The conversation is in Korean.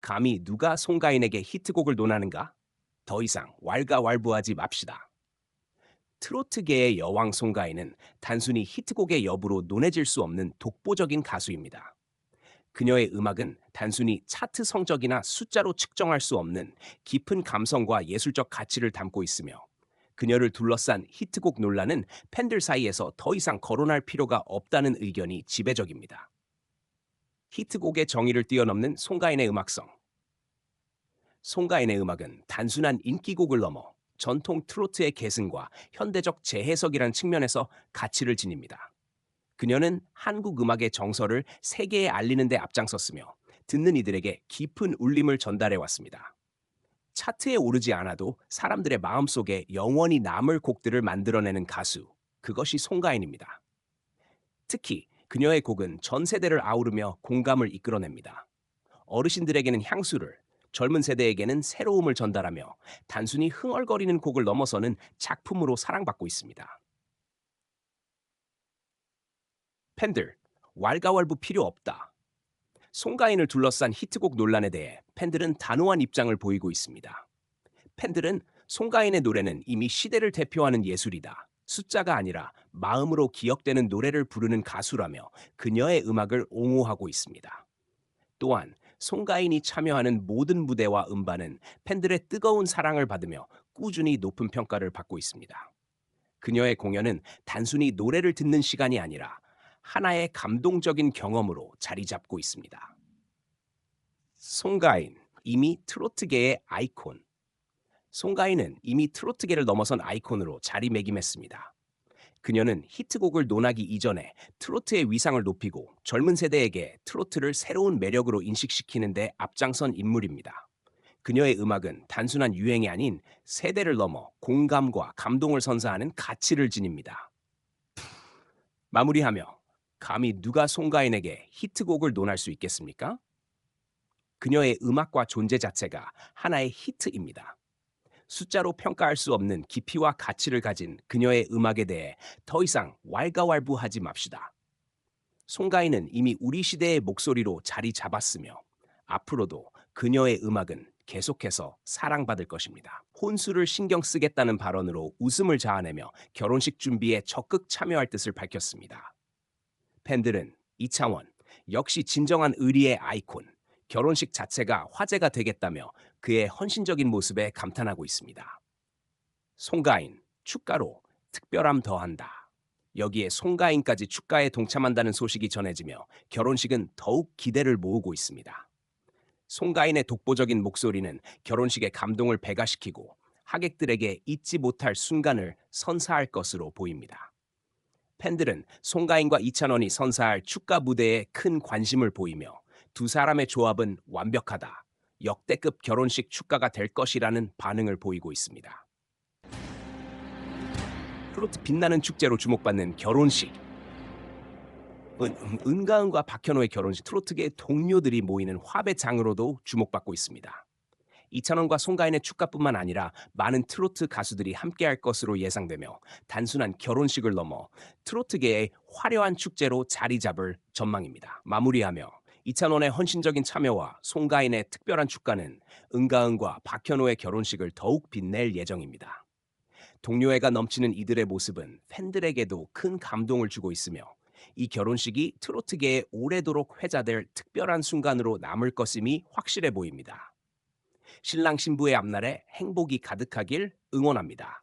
감히 누가 송가인에게 히트곡을 논하는가? 더 이상 왈가왈부하지 맙시다. 트로트계의 여왕 송가인은 단순히 히트곡의 여부로 논해질 수 없는 독보적인 가수입니다. 그녀의 음악은 단순히 차트 성적이나 숫자로 측정할 수 없는 깊은 감성과 예술적 가치를 담고 있으며 그녀를 둘러싼 히트곡 논란은 팬들 사이에서 더 이상 거론할 필요가 없다는 의견이 지배적입니다. 히트곡의 정의를 뛰어넘는 송가인의 음악성. 송가인의 음악은 단순한 인기곡을 넘어 전통 트로트의 계승과 현대적 재해석이란 측면에서 가치를 지닙니다. 그녀는 한국 음악의 정서를 세계에 알리는 데 앞장섰으며 듣는 이들에게 깊은 울림을 전달해 왔습니다. 차트에 오르지 않아도 사람들의 마음속에 영원히 남을 곡들을 만들어내는 가수, 그것이 송가인입니다. 특히 그녀의 곡은 전 세대를 아우르며 공감을 이끌어냅니다. 어르신들에게는 향수를, 젊은 세대에게는 새로움을 전달하며 단순히 흥얼거리는 곡을 넘어서는 작품으로 사랑받고 있습니다. 팬들, 왈가왈부 필요 없다. 송가인을 둘러싼 히트곡 논란에 대해 팬들은 단호한 입장을 보이고 있습니다. 팬들은 송가인의 노래는 이미 시대를 대표하는 예술이다. 숫자가 아니라 마음으로 기억되는 노래를 부르는 가수라며 그녀의 음악을 옹호하고 있습니다. 또한 송가인이 참여하는 모든 무대와 음반은 팬들의 뜨거운 사랑을 받으며 꾸준히 높은 평가를 받고 있습니다. 그녀의 공연은 단순히 노래를 듣는 시간이 아니라 하나의 감동적인 경험으로 자리 잡고 있습니다. 송가인, 이미 트로트계의 아이콘. 송가인은 이미 트로트계를 넘어선 아이콘으로 자리매김했습니다. 그녀는 히트곡을 논하기 이전에 트로트의 위상을 높이고 젊은 세대에게 트로트를 새로운 매력으로 인식시키는 데 앞장선 인물입니다. 그녀의 음악은 단순한 유행이 아닌 세대를 넘어 공감과 감동을 선사하는 가치를 지닙니다. 마무리하며 감히 누가 송가인에게 히트곡을 논할 수 있겠습니까? 그녀의 음악과 존재 자체가 하나의 히트입니다. 숫자로 평가할 수 없는 깊이와 가치를 가진 그녀의 음악에 대해 더 이상 왈가왈부하지 맙시다. 송가인은 이미 우리 시대의 목소리로 자리 잡았으며 앞으로도 그녀의 음악은 계속해서 사랑받을 것입니다. 혼수를 신경 쓰겠다는 발언으로 웃음을 자아내며 결혼식 준비에 적극 참여할 뜻을 밝혔습니다. 팬들은 이창원, 역시 진정한 의리의 아이콘, 결혼식 자체가 화제가 되겠다며 그의 헌신적인 모습에 감탄하고 있습니다. 송가인, 축가로 특별함 더한다. 여기에 송가인까지 축가에 동참한다는 소식이 전해지며 결혼식은 더욱 기대를 모으고 있습니다. 송가인의 독보적인 목소리는 결혼식의 감동을 배가시키고 하객들에게 잊지 못할 순간을 선사할 것으로 보입니다. 팬들은 송가인과 이찬원이 선사할 축가 무대에 큰 관심을 보이며 두 사람의 조합은 완벽하다. 역대급 결혼식 축가가 될 것이라는 반응을 보이고 있습니다. 트로트 빛나는 축제로 주목받는 결혼식. 은, 은, 은가은과 박현호의 결혼식 트로트계의 동료들이 모이는 화배장으로도 주목받고 있습니다. 이찬원과 송가인의 축가뿐만 아니라 많은 트로트 가수들이 함께할 것으로 예상되며 단순한 결혼식을 넘어 트로트계의 화려한 축제로 자리 잡을 전망입니다. 마무리하며 이찬원의 헌신적인 참여와 송가인의 특별한 축가는 은가은과 박현호의 결혼식을 더욱 빛낼 예정입니다. 동료애가 넘치는 이들의 모습은 팬들에게도 큰 감동을 주고 있으며 이 결혼식이 트로트계에 오래도록 회자될 특별한 순간으로 남을 것임이 확실해 보입니다. 신랑 신부의 앞날에 행복이 가득하길 응원합니다.